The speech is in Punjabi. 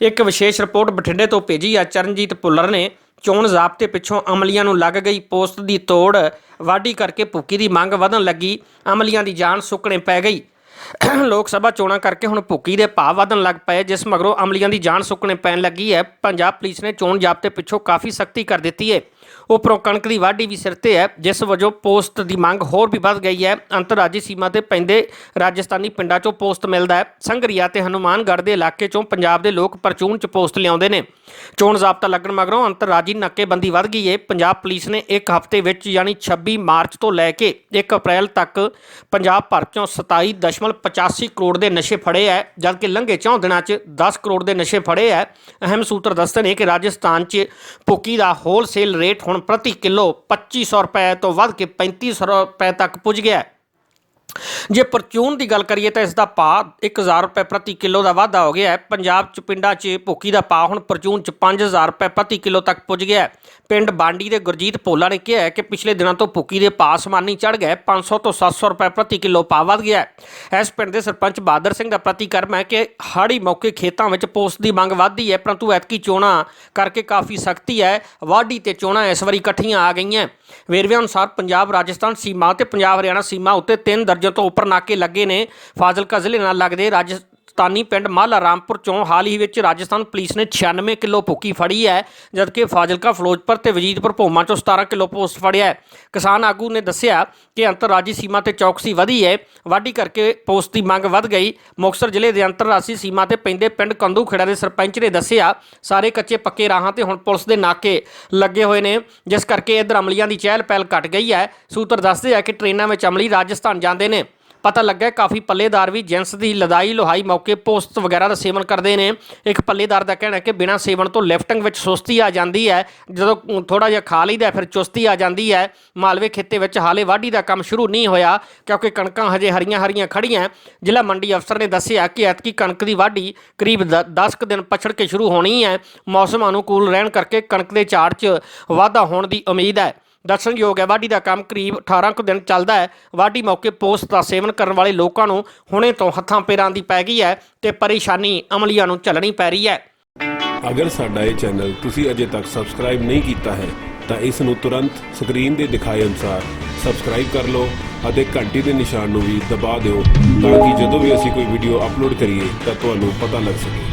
ਇੱਕ ਵਿਸ਼ੇਸ਼ ਰਿਪੋਰਟ ਬਠਿੰਡੇ ਤੋਂ ਭੇਜੀ ਆ। ਚਰਨਜੀਤ ਪੁੱਲਰ ਨੇ ਚੋਣ ਜ਼ਾਬਤੇ ਪਿੱਛੋਂ ਅਮਲੀਆਂ ਨੂੰ ਲੱਗ ਗਈ ਪੋਸਟ ਦੀ ਤੋੜ। ਵਾਢੀ ਕਰਕੇ ਭੁੱਕੀ ਦੀ ਮੰਗ ਵਧਣ ਲੱਗੀ। ਅਮਲੀਆਂ ਦੀ ਜਾਨ ਸੁੱਕਣੇ ਪੈ ਗਈ। ਲੋਕ ਸਭਾ ਚੋਣਾਂ ਕਰਕੇ ਹੁਣ ਭੁੱਕੀ ਦੇ ਭਾਅ ਵਧਣ ਲੱਗ ਪਏ, ਜਿਸ ਮਗਰੋਂ ਅਮਲੀਆਂ ਦੀ ਜਾਨ ਸੁੱਕਣੇ ਪੈਣ ਲੱਗੀ ਹੈ। ਪੰਜਾਬ ਪੁਲਿਸ ਨੇ ਚੋਣ ਜ਼ਾਬਤੇ ਪਿੱਛੋਂ ਕਾਫੀ ਸਖਤੀ ਕਰ ਦਿੱਤੀ ਹੈ। ਉਪਰੋਂ ਕਣਕ ਦੀ ਵਾਢੀ ਵੀ ਸਿਰ ਤੇ ਹੈ, ਜਿਸ ਵਜੋਂ ਪੋਸਟ ਦੀ ਮੰਗ ਹੋਰ ਵੀ ਵੱਧ ਗਈ ਹੈ। ਅੰਤਰਰਾਜੀ ਸੀਮਾ ਤੇ ਪੈਂਦੇ ਰਾਜਸਥਾਨੀ ਪਿੰਡਾਂ 'ਚੋਂ ਪੋਸਟ ਮਿਲਦਾ ਹੈ। ਸੰਗਰੀਆ ਤੇ ਹਨੂਮਾਨਗੜ੍ਹ ਦੇ ਇਲਾਕੇ 'ਚੋਂ ਪੰਜਾਬ ਦੇ ਲੋਕ ਪਰਚੂਨ 'ਚ ਪੋਸਟ ਲਿਆਉਂਦੇ ਨੇ। ਚੋਣ ਜ਼ਾਬਤਾ ਲੱਗਣ ਮਗਰੋਂ ਅੰਤਰਰਾਜੀ ਨਾਕੇਬੰਦੀ ਵੱਧ ਗਈ ਹੈ। ਪੰਜਾਬ ਪੁਲਿਸ ਨੇ ਇੱਕ ਹਫ਼ਤੇ ਵਿੱਚ ਯਾਨੀ 26 ਮਾਰਚ ਤੋਂ ਲੈ ਕੇ 1 ਅਪ੍ਰੈਲ ਤੱਕ ਪੰਜਾਬ ਭਰ 'ਚੋਂ 27.85 ਕਰੋੜ ਦੇ ਨਸ਼ੇ ਫੜੇ ਹੈ, ਜਦਕਿ ਲੰਘੇ ਚੌਂ ਦਿਨਾਂ 'ਚ 10 ਕਰੋੜ ਦੇ ਨਸ਼ੇ ਫੜੇ ਹੈ। ਅਹਿਮ ਸੂਤਰ ਦੱਸਦੇ ਨੇ ਕਿ ਰਾਜਸਥਾਨ 'ਚ ਭੁੱਕੀ ਦਾ ਹੋਲਸੇਲ ਰੇਟ ਹੁਣ ਪ੍ਰਤੀ ਕਿਲੋ 2500 ਰੁਪਏ ਤੋਂ ਵੱਧ ਕੇ 3500 ਰੁਪਏ ਤੱਕ ਪੁੱਜ ਗਿਆ ਜੇ ਪਰਚੂਨ ਦੀ ਗੱਲ ਕਰੀਏ ਤਾਂ ਇਸ ਦਾ ਭਾਅ 1000 ਰੁਪਏ ਪ੍ਰਤੀ ਕਿਲੋ ਦਾ ਵਾਧਾ ਹੋ ਗਿਆ ਹੈ। ਪੰਜਾਬ ਚ ਪਿੰਡਾਂ 'ਚ ਭੁੱਕੀ ਦਾ ਭਾਅ ਹੁਣ ਪਰਚੂਨ 'ਚ 5000 ਰੁਪਏ ਪ੍ਰਤੀ ਕਿਲੋ ਤੱਕ ਪੁੱਜ ਗਿਆ ਹੈ। ਪਿੰਡ ਬਾਂਡੀ ਦੇ ਗੁਰਜੀਤ ਭੋਲਾ ਨੇ ਕਿਹਾ ਕਿ ਪਿਛਲੇ ਦਿਨਾਂ ਤੋਂ ਭੁੱਕੀ ਦੇ ਭਾਅ ਸਮਾਨੀ ਚੜ ਗਏ 500 ਤੋਂ 700 ਰੁਪਏ ਪ੍ਰਤੀ ਕਿਲੋ ਭਾਅ ਵੱਧ ਗਿਆ ਹੈ। ਇਸ ਪਿੰਡ ਦੇ ਸਰਪੰਚ ਬਹਾਦਰ ਸਿੰਘ ਦਾ ਪ੍ਰਤੀਕਰਮ ਹੈ ਕਿ ਹਾੜੀ ਮੌਕੇ ਖੇਤਾਂ ਵਿੱਚ ਪੋਸਟ ਦੀ ਮੰਗ ਵੱਧਦੀ ਹੈ, ਪਰੰਤੂ ਐਤਕੀ ਚੋਣਾਂ ਕਰਕੇ ਕਾਫੀ ਸਖਤੀ ਹੈ। ਵਾਢੀ ਤੇ ਚੋਣਾਂ ਇਸ ਵਾਰੀ ਇਕੱਠੀਆਂ ਆ ਗਈਆਂ ਵੇਰਵੇ ਅਨੁਸਾਰ ਪੰਜਾਬ, ਰਾਜਸਥਾਨ ਸੀਮਾ ਤੇ ਪੰਜਾਬ, ਹਰਿਆਣਾ ਸੀਮਾ ਉੱਤੇ ਤਿੰਨ ਦਰਜਨ ਤੋਂ ਉੱਪਰ ਨਾਕੇ ਲੱਗੇ ਨੇ ਫਾਜ਼ਿਲਕਾ ਜ਼ਿਲ੍ਹੇ ਨਾਲ ਲੱਗਦੇ ਰਾਜ ਰਾਜਸਥਾਨੀ ਪਿੰਡ ਮਾਲਾ ਰਾਮਪੁਰ ਚੋਂ ਹਾਲ ਹੀ ਵਿੱਚ ਰਾਜਸਥਾਨ ਪੁਲਿਸ ਨੇ 96 ਕਿਲੋ ਭੁੱਕੀ ਫੜੀ ਹੈ, ਜਦਕਿ ਫਾਜ਼ਿਲਕਾ, ਫਿਰੋਜ਼ਪੁਰ ਤੇ ਵਜੀਦਪੁਰ ਭੋਮਾ ਚੋਂ 17 ਕਿਲੋ ਪੋਸਟ ਫੜਿਆ ਹੈ। ਕਿਸਾਨ ਆਗੂ ਨੇ ਦੱਸਿਆ ਕਿ ਅੰਤਰਰਾਜੀ ਸੀਮਾ ਤੇ ਚੌਕਸੀ ਵਧੀ ਹੈ, ਵਾਢੀ ਕਰਕੇ ਪੋਸਟ ਦੀ ਮੰਗ ਵੱਧ ਗਈ। ਮੁਕਤਸਰ ਜ਼ਿਲ੍ਹੇ ਦੇ ਅੰਤਰਰਾਜੀ ਸੀਮਾ ਤੇ ਪੈਂਦੇ ਪਿੰਡ ਕੰਦੂਖੇੜਾ ਦੇ ਸਰਪੰਚ ਨੇ ਦੱਸਿਆ, ਸਾਰੇ ਕੱਚੇ ਪੱਕੇ ਰਾਹਾਂ ਤੇ ਹੁਣ ਪੁਲਿਸ ਦੇ ਨਾਕੇ ਲੱਗੇ ਹੋਏ ਨੇ, ਜਿਸ ਕਰਕੇ ਇਧਰ ਅਮਲੀਆਂ ਦੀ ਚਹਿਲ ਪਹਿਲ ਘਟ ਗਈ ਹੈ। ਸੂਤਰ ਦੱਸਦੇ ਆ ਕਿ ਟ੍ਰੇਨਾਂ ਵਿੱਚ ਅਮਲੀ ਰਾਜਸਥਾਨ ਜਾਂਦੇ ਨੇ। ਪਤਾ ਲੱਗਾ ਕਾਫੀ ਪੱਲੇਦਾਰ ਵੀ ਜਿੰਸ ਦੀ ਲਦਾਈ ਲੋਹਾਈ ਮੌਕੇ ਪੋਸਟ ਵਗੈਰਾ ਦਾ ਸੇਵਨ ਕਰਦੇ ਨੇ। ਇੱਕ ਪੱਲੇਦਾਰ ਦਾ ਕਹਿਣਾ ਹੈ ਕਿ ਬਿਨਾਂ ਸੇਵਨ ਤੋਂ ਲਿਫਟਿੰਗ ਵਿੱਚ ਸੁਸਤੀ ਆ ਜਾਂਦੀ ਹੈ। ਜਦੋਂ ਥੋੜਾ ਜਿਹਾ ਖਾ ਲਈਦਾ ਫਿਰ ਚੁਸਤੀ ਆ ਜਾਂਦੀ ਹੈ। ਮਾਲਵੇ ਖੇਤੇ ਵਿੱਚ ਹਾਲੇ ਵਾਢੀ ਦਾ ਕੰਮ ਸ਼ੁਰੂ ਨਹੀਂ ਹੋਇਆ, ਕਿਉਂਕਿ ਕਣਕਾਂ ਹਜੇ ਹਰੀਆਂ ਹਰੀਆਂ ਖੜੀਆਂ ਜ਼ਿਲ੍ਹਾ ਮੰਡੀ ਅਫਸਰ ਨੇ ਦੱਸਿਆ ਕਿ ਐਤਕੀ ਕਣਕ ਦੀ ਵਾਢੀ ਕਰੀਬ 10 ਕੁ ਦਿਨ ਪਛੜ ਕੇ ਸ਼ੁਰੂ ਹੋਣੀ ਹੈ। ਮੌਸਮ ਅਨੁਕੂਲ ਰਹਿਣ ਕਰਕੇ ਕਣਕ ਦੇ ਝਾੜ 'ਚ ਵਾਧਾ ਹੋਣ ਦੀ ਉਮੀਦ ਹੈ। ਦੱਸਣਯੋਗ ਹੈ, ਵਾਢੀ ਦਾ ਕੰਮ ਕਰੀਬ 18 ਕੁ ਦਿਨ ਚੱਲਦਾ ਹੈ। ਵਾਢੀ ਮੌਕੇ ਪੋਸਟ ਦਾ ਸੇਵਨ ਕਰਨ ਵਾਲੇ ਲੋਕਾਂ ਨੂੰ ਹੁਣੇ ਤੋਂ ਹੱਥਾਂ ਪੈਰਾਂ ਦੀ ਪੈ ਗਈ ਹੈ ਤੇ ਪਰੇਸ਼ਾਨੀ ਅਮਲੀਆਂ ਨੂੰ ਝੱਲਣੀ ਪੈ ਰਹੀ ਹੈ। ਅਗਰ ਸਾਡਾ ਇਹ ਚੈਨਲ ਤੁਸੀਂ ਅਜੇ ਤੱਕ ਸਬਸਕ੍ਰਾਈਬ ਨਹੀਂ ਕੀਤਾ ਹੈ, ਤਾਂ ਇਸ ਨੂੰ ਤੁਰੰਤ ਸਕਰੀਨ ਦੇ ਦਿਖਾਏ ਅਨੁਸਾਰ ਸਬਸਕ੍ਰਾਈਬ ਕਰ ਲਓ ਅਤੇ ਘੰਟੀ ਦੇ ਨਿਸ਼ਾਨ ਨੂੰ ਵੀ ਦਬਾ ਦਿਓ ਤਾਂ ਕਿ ਜਦੋਂ ਵੀ ਅਸੀਂ ਕੋਈ ਵੀਡੀਓ ਅਪਲੋਡ ਕਰੀਏ ਤਾਂ ਤੁਹਾਨੂੰ ਪਤਾ ਲੱਗ ਸਕੇ।